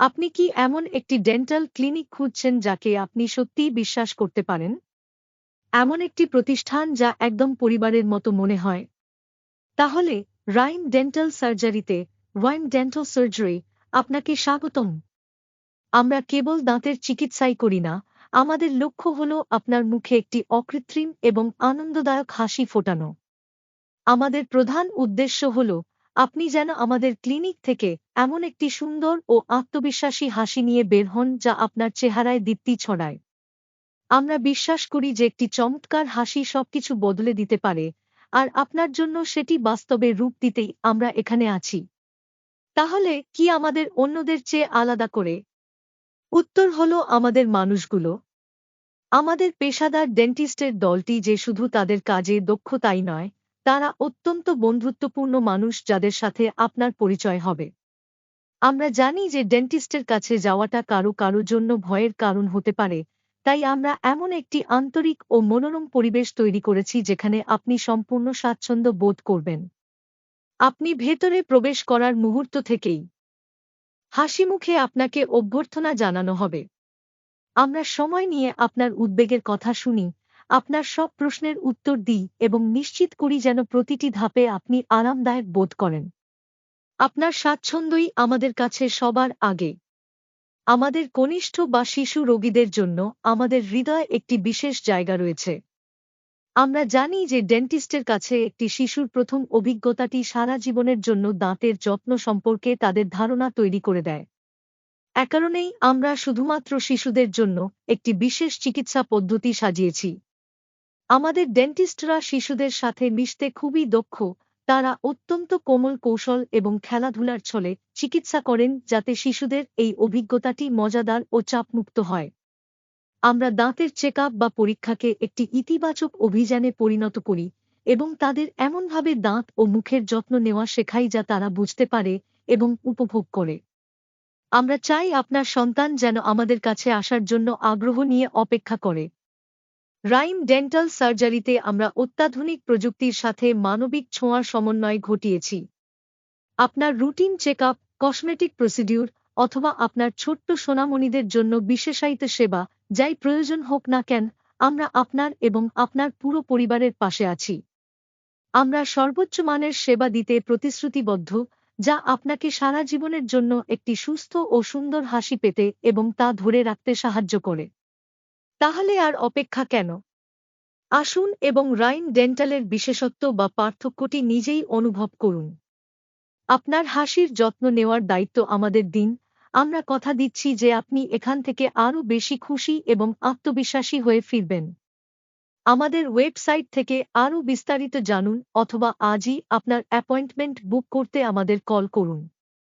আপনি কি এমন একটি ডেন্টাল ক্লিনিক খুঁজছেন যাকে আপনি সত্যিই বিশ্বাস করতে পারেন? এমন একটি প্রতিষ্ঠান যা একদম পরিবারের মতো মনে হয়। তাহলে রাইম ডেন্টাল সার্জারিতে ওয়াইম ডেন্টাল সার্জারি আপনাকে স্বাগতম। আমরা কেবল দাঁতের চিকিৎসাই করি না, আমাদের লক্ষ্য হল আপনার মুখে একটি অকৃত্রিম এবং আনন্দদায়ক হাসি ফোটানো। আমাদের প্রধান উদ্দেশ্য হল আপনি যেন আমাদের ক্লিনিক থেকে এমন একটি সুন্দর ও আত্মবিশ্বাসী হাসি নিয়ে বের হন যা আপনার চেহারায় দীপ্তি ছড়ায়। আমরা বিশ্বাস করি যে একটি চমৎকার হাসি সবকিছু বদলে দিতে পারে, আর আপনার জন্য সেটি বাস্তবে রূপ দিতেই আমরা এখানে আছি। তাহলে কি আমাদের অন্যদের চেয়ে আলাদা করে? উত্তর হল আমাদের মানুষগুলো। আমাদের পেশাদার ডেন্টিস্টের দলটি যে শুধু তাদের কাজে দক্ষতাই নয় তারা অত্যন্ত বন্ধুত্বপূর্ণ মানুষ যাদের সাথে আপনার পরিচয় হবে। আমরা জানি যে ডেন্টিস্টের কাছে যাওয়াটা কারও কারও জন্য ভয়ের কারণ হতে পারে, তাই আমরা এমন একটি আন্তরিক ও মনোরম পরিবেশ তৈরি করেছি যেখানে আপনি সম্পূর্ণ স্বাচ্ছন্দ্য বোধ করবেন। আপনি ভেতরে প্রবেশ করার মুহূর্ত থেকেই হাসি মুখে আপনাকে অভ্যর্থনা জানানো হবে। আমরা সময় নিয়ে আপনার উদ্বেগের কথা শুনি আপনার সব প্রশ্নের উত্তর দিই এবং নিশ্চিত করি যেন প্রতিটি ধাপে আপনি আরামদায়ক বোধ করেন। আপনার স্বাচ্ছন্দ্যই আমাদের কাছে সবার আগে। আমাদের কনিষ্ঠ বা শিশু রোগীদের জন্য আমাদের হৃদয়ে একটি বিশেষ জায়গা রয়েছে। আমরা জানি যে ডেন্টিস্টের কাছে একটি শিশুর প্রথম অভিজ্ঞতাটি সারা জীবনের জন্য দাঁতের যত্ন সম্পর্কে তাদের ধারণা তৈরি করে দেয়। এ কারণেই আমরা শুধুমাত্র শিশুদের জন্য একটি বিশেষ চিকিৎসা পদ্ধতি সাজিয়েছি। আমাদের ডেন্টিস্টরা শিশুদের সাথে মিশতে খুবই দক্ষ। তারা অত্যন্ত কোমল কৌশল এবং খেলাধুলার ছলে চিকিৎসা করেন যাতে শিশুদের এই অভিজ্ঞতাটি মজাদার ও চাপমুক্ত হয়। আমরা দাঁতের চেক বা পরীক্ষাকে একটি ইতিবাচক অভিযানে পরিণত করি এবং তাদের এমনভাবে দাঁত ও মুখের যত্ন নেওয়া শেখাই যা তারা বুঝতে পারে এবং উপভোগ করে। আমরা চাই আপনার সন্তান যেন আমাদের কাছে আসার জন্য আগ্রহ নিয়ে অপেক্ষা করে। রাইম ডেন্টাল সার্জারিতে আমরা অত্যাধুনিক প্রযুক্তির সাথে মানবিক ছোঁয়ার সমন্বয় ঘটিয়েছি। আপনার routine check up cosmetic procedure অথবা আপনার ছোট্ট সোনামণিদের জন্য বিশেষায়িত সেবা, যাই প্রয়োজন হোক না কেন, আমরা আপনার এবং আপনার পুরো পরিবারের পাশে আছি। আমরা সর্বোচ্চ মানের সেবা দিতে প্রতিশ্রুতিবদ্ধ, যা আপনাকে সারা জীবনের জন্য একটি সুস্থ ও সুন্দর হাসি পেতে এবং তা ধরে রাখতে সাহায্য করে। তাহলে আর অপেক্ষা কেন? আসুন এবং রাইন ডেন্টালের বিশেষত্ব বা পার্থক্যটি নিজেই অনুভব করুন। আপনার হাসির যত্ন নেওয়ার দায়িত্ব আমাদের দিন। আমরা কথা দিচ্ছি যে আপনি এখান থেকে আরও বেশি খুশি এবং আত্মবিশ্বাসী হয়ে ফিরবেন। আমাদের ওয়েবসাইট থেকে আরও বিস্তারিত জানুন অথবা আজই আপনার অ্যাপয়েন্টমেন্ট বুক করতে আমাদের কল করুন।